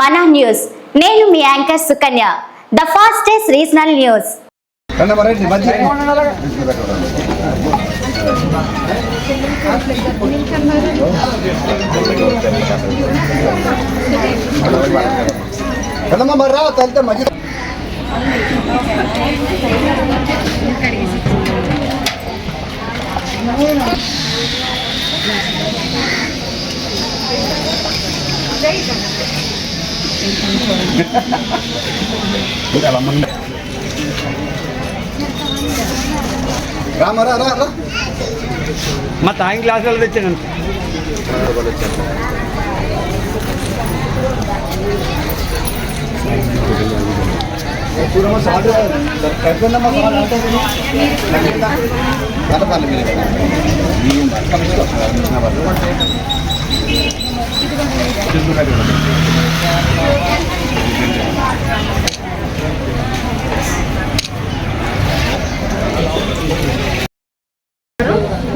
మనా న్యూస్ నేను మీ anchor Sukanya the fastest regional news Thank you. రామరా రా రా మా తాగిన గ్లాసులు తెచ్చాను. సార్ మీరు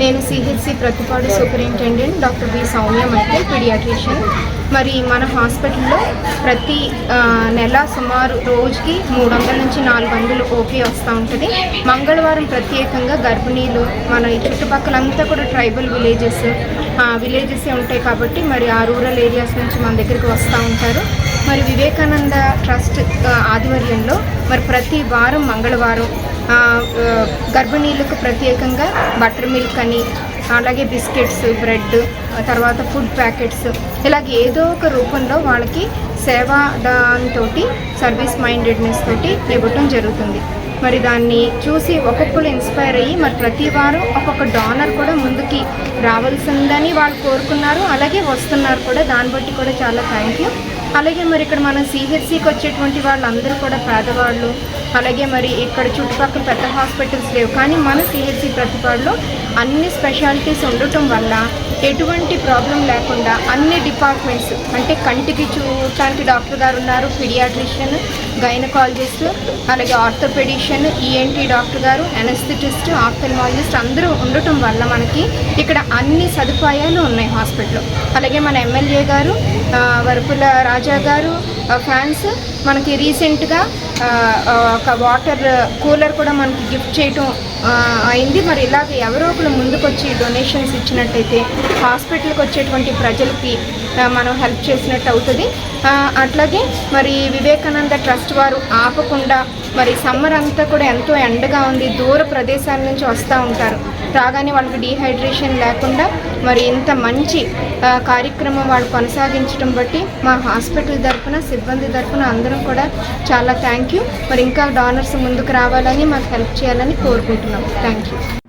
నేను CHC Prathipadu superintendent doctor B Soumya Michael paediatrician. మరి మన హాస్పిటల్లో ప్రతి నెల సుమారు రోజుకి మూడు వందల నుంచి నాలుగు వందలు ఓపీ వస్తూ ఉంటుంది. మంగళవారం ప్రత్యేకంగా గర్భిణీలు మన ఈ చుట్టుపక్కలంతా కూడా ట్రైబల్ విలేజెస్ విలేజెస్ ఉంటాయి కాబట్టి మరి ఆ రూరల్ ఏరియాస్ నుంచి మన దగ్గరికి వస్తూ ఉంటారు. మరి వివేకానంద ట్రస్ట్ ఆధ్వర్యంలో మరి ప్రతి వారం మంగళవారం గర్భిణీలకు ప్రత్యేకంగా బటర్ మిల్క్ అని అలాగే బిస్కెట్స్ బ్రెడ్ తర్వాత ఫుడ్ ప్యాకెట్స్ ఇలాగ ఏదో ఒక రూపంలో వాళ్ళకి సేవా దాంతో సర్వీస్ మైండెడ్నెస్ తోటి ఇవ్వటం జరుగుతుంది. మరి దాన్ని చూసి ఒక్కొక్కరు ఇన్స్పైర్ అయ్యి మరి ప్రతి వారం ఒక్కొక్క డోనర్ కూడా ముందుకి రావాల్సిందని వాళ్ళు కోరుకున్నారు అలాగే వస్తున్నారు కూడా. దాన్ని బట్టి కూడా చాలా థ్యాంక్ యూ. అలాగే మరి ఇక్కడ మనం సిహెచ్సికి వచ్చేటువంటి వాళ్ళందరూ కూడా పేదవాళ్ళు అలాగే మరి ఇక్కడ చుట్టుపక్కల పెద్ద హాస్పిటల్స్ లేవు. కానీ మన సిహెచ్సి ప్రతిపాడులో అన్ని స్పెషాలిటీస్ ఉండటం వల్ల ఎటువంటి ప్రాబ్లం లేకుండా అన్ని డిపార్ట్మెంట్స్ అంటే కంటికి చూడటానికి డాక్టర్ గారు ఉన్నారు పిడియాట్రిషియన్ గైనకాలజిస్ట్ అలాగే ఆర్థోపెడిషియన్ ఈఎన్టీ డాక్టర్ గారు అనస్థెటిస్ట్ ఆప్థల్మాలజిస్ట్ అందరూ ఉండటం వల్ల మనకి ఇక్కడ అన్ని సదుపాయాలు ఉన్నాయి హాస్పిటల్లో. అలాగే మన ఎమ్మెల్యే గారు వరపుల రాజా గారు ఫ్యాన్స్ మనకి రీసెంట్గా ఒక వాటర్ కూలర్ కూడా మనకి గిఫ్ట్ చేయటం అయింది. మరి ఇలాగ ఎవరో ఒకరు ముందుకొచ్చి డొనేషన్స్ ఇచ్చినట్టయితే హాస్పిటల్కి వచ్చేటువంటి ప్రజలకి మనం హెల్ప్ చేసినట్టు అవుతుంది. అట్లాగే మరి వివేకానంద ట్రస్ట్ వారు ఆపకుండా మరి సమ్మర్ అంతా కూడా ఎంతో ఎండగా ఉంది. దూర ప్రదేశాల నుంచి వస్తూ ఉంటారు. రాగానే వాళ్ళకి డీహైడ్రేషన్ లేకుండా మరి ఇంత మంచి కార్యక్రమం వాళ్ళు కొనసాగించడం బట్టి మా హాస్పిటల్ తరఫున సిబ్బంది తరఫున అందరం కూడా చాలా థ్యాంక్ యూ. మరి ఇంకా డోనర్స్ ముందుకు రావాలని మాకు హెల్ప్ చేయాలని కోరుకుంటున్నాం. Thank you.